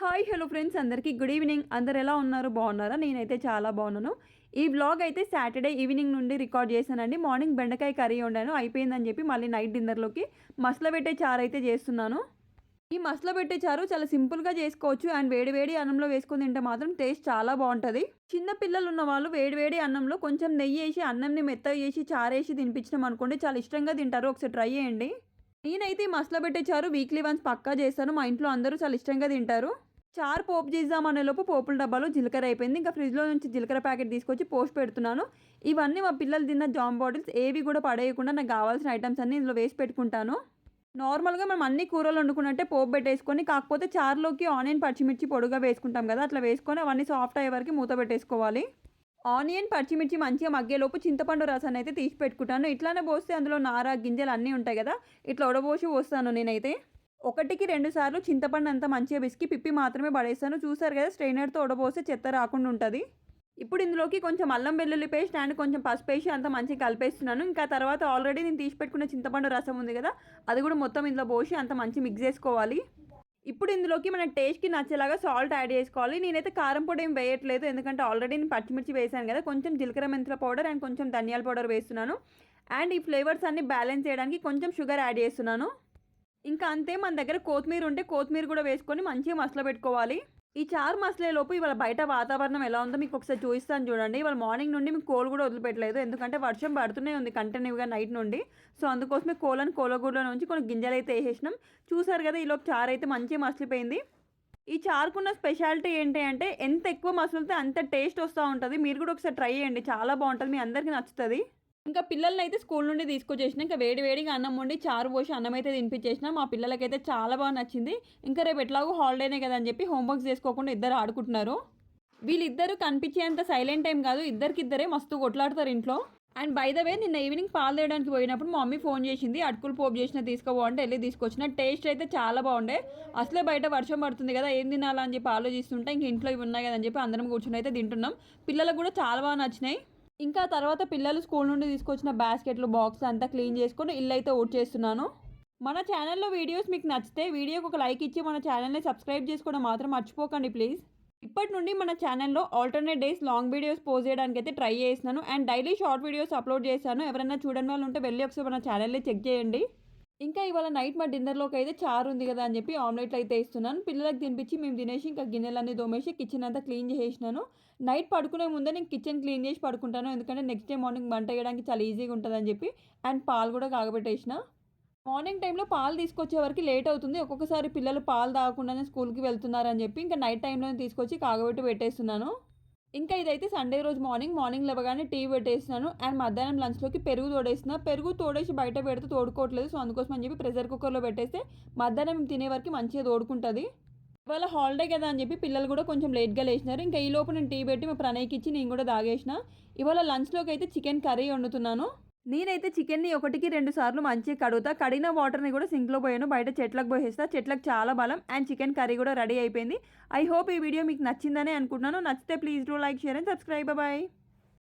Hi hello friends. అందరికీ good evening. అందరు ఎలా ఉన్నారు? బాగున్నారా? నేనైతే చాలా బాగున్నాను. ఈ బ్లాగ్ అయితే సాటర్డే ఈవినింగ్ నుండి రికార్డ్ చేశానండి. మార్నింగ్ బెండకాయ కర్రీ వండాను. అయిపోయిందని చెప్పి మళ్ళీ నైట్ డిన్నర్లోకి మసల పెట్టే చారు అయితే చేస్తున్నాను. ఈ మసల పెట్టే చారు చాలా సింపుల్గా చేసుకోవచ్చు. అండ్ వేడివేడి అన్నంలో వేసుకుని తింటే మాత్రం టేస్ట్ చాలా బాగుంటుంది. చిన్న పిల్లలు ఉన్న వాళ్ళు వేడివేడి అన్నంలో కొంచెం నెయ్యి వేసి అన్నంని మెత్తగా చేసి చారేసి తినిపించినాం అనుకోండి చాలా ఇష్టంగా తింటారు. ఒకసారి ట్రై చేయండి. నేనైతే ఈ మసల పెట్టే చారు వీక్లీ వన్స్ పక్కా చేస్తాను. మా ఇంట్లో అందరూ చాలా ఇష్టంగా తింటారు. చారు పోపు చేద్దామనే లోపు పోపుల డబ్బాలో జీలకర్ర అయిపోయింది. ఇంకా ఫ్రిడ్జ్లో నుంచి జీలకర్ర ప్యాకెట్ తీసుకొచ్చి పోస్ట్ పెడుతున్నాను. ఇవన్నీ మా పిల్లలు తిన్న జామ్ బాటిల్స్ ఏవి కూడా పడేయకుండా నాకు కావాల్సిన ఐటమ్స్ అన్ని ఇందులో వేసి పెట్టుకుంటాను. నార్మల్గా మనం అన్ని కూరలు వండుకున్నట్టే పోపు పెట్టేసుకొని కాకపోతే చారులోకి ఆనియన్ పచ్చిమిర్చి పొడుగా వేసుకుంటాం కదా అట్లా వేసుకొని అవన్నీ సాఫ్ట్ అయ్యే వరకు మూత పెట్టేసుకోవాలి. ఆనియన్ పచ్చిమిర్చి మంచిగా మగ్గేలోపు చింతపండు రసాన్ని అయితే తీసి పెట్టుకుంటాను. ఇట్లానే పోస్తే అందులో నార గింజలు అన్నీ ఉంటాయి కదా ఇట్లా ఉడబోసి పోస్తాను నేనైతే. ఒకటికి రెండు సార్లు చింతపండు అంతా మంచిగా పిసికి పిప్పి మాత్రమే పడేస్తాను. చూసారు కదా స్ట్రైనర్తో ఉడబోస్తే చెత్త రాకుండా ఉంటుంది. ఇప్పుడు ఇందులోకి కొంచెం అల్లం వెల్లుల్లి పేస్ట్ అండ్ కొంచెం పసుపు వేసి అంత మంచిగా కలిపేస్తున్నాను. ఇంకా తర్వాత ఆల్రెడీ నేను తీసి పెట్టుకున్న చింతపండు రసం ఉంది కదా అది కూడా మొత్తం ఇందులో పోసి అంత మంచి మిక్స్ చేసుకోవాలి. ఇప్పుడు ఇందులోకి మన టేస్ట్కి నచ్చేలాగా సాల్ట్ యాడ్ చేసుకోవాలి. నేనైతే కారం పొడి ఏం వేయట్లేదు ఎందుకంటే ఆల్రెడీ నేను పచ్చిమిర్చి వేసాను కదా కొంచెం జీలకర్ర మెంతుల పౌడర్ అండ్ కొంచెం ధనియాల పౌడర్ వేస్తున్నాను. అండ్ ఈ ఫ్లేవర్స్ అన్ని బ్యాలెన్స్ చేయడానికి కొంచెం షుగర్ యాడ్ చేస్తున్నాను. ఇంకా అంతే మన దగ్గర కొత్తిమీర ఉంటే కొత్తిమీర కూడా వేసుకొని మంచిగా మసలు పెట్టుకోవాలి. ఈ చారు మసలే లోపు ఇవాళ బయట వాతావరణం ఎలా ఉందో మీకు ఒకసారి చూపిస్తాను చూడండి. ఇవాళ మార్నింగ్ నుండి మీకు కోల్ కూడా వదిలిపెట్టలేదు. ఎందుకంటే వర్షం పడుతూనే ఉంది కంటిన్యూగా నైట్ నుండి. సో అందుకోసమే కోలని కోలగూడలో నుంచి కొన్ని గింజలు అయితే వేసేసినాం. చూసారు కదా ఈలోపు చారు అయితే మంచిగా మసలిపోయింది. ఈ చారుకున్న స్పెషాలిటీ ఏంటి అంటే ఎంత ఎక్కువ మసలితే అంత టేస్ట్ వస్తూ ఉంటుంది. మీరు కూడా ఒకసారి ట్రై చేయండి. చాలా బాగుంటుంది. మీ అందరికీ నచ్చుతుంది. ఇంకా పిల్లల్ని అయితే స్కూల్ నుండి తీసుకొచ్చేసిన ఇంకా వేడి వేడిగా అన్నం వండి చారు పోసి అన్నం అయితే తినిపించేసిన మా పిల్లలకైతే చాలా బాగా నచ్చింది. ఇంకా రేపు ఎట్లాగో హాలిడేనే కదా అని చెప్పి హోంవర్క్స్ చేసుకోకుండా ఇద్దరు ఆడుకుంటున్నారు. వీళ్ళిద్దరూ కనిపించేంత సైలెంట్ టైం కాదు ఇద్దరికిద్దరే మస్తు కొట్లాడతారు ఇంట్లో. అండ్ బై ద వే నిన్న ఈవినింగ్ పాలు తేయడానికి పోయినప్పుడు మా మమ్మీ ఫోన్ చేసింది అటుకులు పోపు చేసిన తీసుకోబోంటే వెళ్ళి తీసుకొచ్చిన టేస్ట్ అయితే చాలా బాగుండే. అసలే బయట వర్షం పడుతుంది కదా ఏం తినాలని చెప్పి ఆలోచిస్తుంటే ఇంక ఇంట్లో ఇవి ఉన్నాయి కదా అని చెప్పి అందరం కూర్చొని అయితే తింటున్నాం. పిల్లలకు కూడా చాలా బాగా నచ్చినాయి. ఇంకా తర్వాత పిల్లలు స్కూల్ నుండి తీసుకొచ్చిన బాస్కెట్లు బాక్స్ అంతా క్లీన్ చేసుకొని ఇల్లు అయితే ఓట్ చేస్తున్నాను మన ఛానల్లో వీడియోస్ మీకు నచ్చితే వీడియోకి ఒక లైక్ ఇచ్చి మన ఛానల్ని సబ్స్క్రైబ్ చేసుకోవడం మాత్రం మర్చిపోకండి ప్లీజ్. ఇప్పటి నుండి మన ఛానల్లో alternate days long videos post చేయడానికి అయితే ట్రై చేస్తున్నాను. And daily short videos upload చేశాను. ఎవరైనా చూడని వాళ్ళు ఉంటే వెళ్ళి ఒకసారి మన ఛానల్ని చెక్ చేయండి. ఇంకా ఇవాళ నైట్ మా డిన్నర్లోకి అయితే చారు ఉంది కదా అని చెప్పి ఆమ్లెట్లు అయితే ఇస్తున్నాను పిల్లలకు తినిపించి మేము తినేసి ఇంకా గిన్నెలన్నీ దోమేసి కిచెన్ అంతా క్లీన్ చేసేసినాను. నైట్ పడుకునే ముందే నేను కిచెన్ క్లీన్ చేసి పడుకుంటాను. ఎందుకంటే నెక్స్ట్ డే మార్నింగ్ వంట చేయడానికి చాలా ఈజీగా ఉంటుందని చెప్పి అండ్ పాలు కూడా కాగబెట్టేసిన. మార్నింగ్ టైంలో పాలు తీసుకొచ్చే వరకు లేట్ అవుతుంది. ఒక్కొక్కసారి పిల్లలు పాలు తాగకుండానే స్కూల్కి వెళ్తున్నారని చెప్పి ఇంకా నైట్ టైంలో తీసుకొచ్చి కాగబెట్టి పెట్టేస్తున్నాను. ఇంకా ఇదైతే సండే రోజు మార్నింగ్ మార్నింగ్ లేవగానే టీ పెట్టేసినాను. అండ్ మధ్యాహ్నం లంచ్లోకి పెరుగు తోడేసిన. పెరుగు తోడేసి బయట పెడితే తోడుకోవట్లేదు. సో అందుకోసం అని చెప్పి ప్రెషర్ కుక్కర్లో పెట్టేస్తే మధ్యాహ్నం తినే వరకు మంచిగా తోడుకుంటుంది. ఇవాళ హాలిడే కదా అని చెప్పి పిల్లలు కూడా కొంచెం లేట్గా లేచినారు. ఇంకా ఈ లోపు నేను టీ పెట్టి మా ప్రణయ్కి ఇచ్చి నేను కూడా తాగేసిన. ఇవాళ లంచ్లోకి అయితే చికెన్ కర్రీ వండుతున్నాను. నేనైతే చికెన్ని ఒకటికి రెండు సార్లు మంచిగా కడుగుతా. కడిగిన వాటర్ని కూడా సింక్లో పోయాను బయట చెట్లకు పోసేస్తా. చెట్లకు చాలా బలం. అండ్ చికెన్ కర్రీ కూడా రెడీ అయిపోయింది. ఐ హోప్ ఈ వీడియో మీకు నచ్చిందనే అనుకుంటున్నాను. నచ్చితే please do like share and subscribe. Bye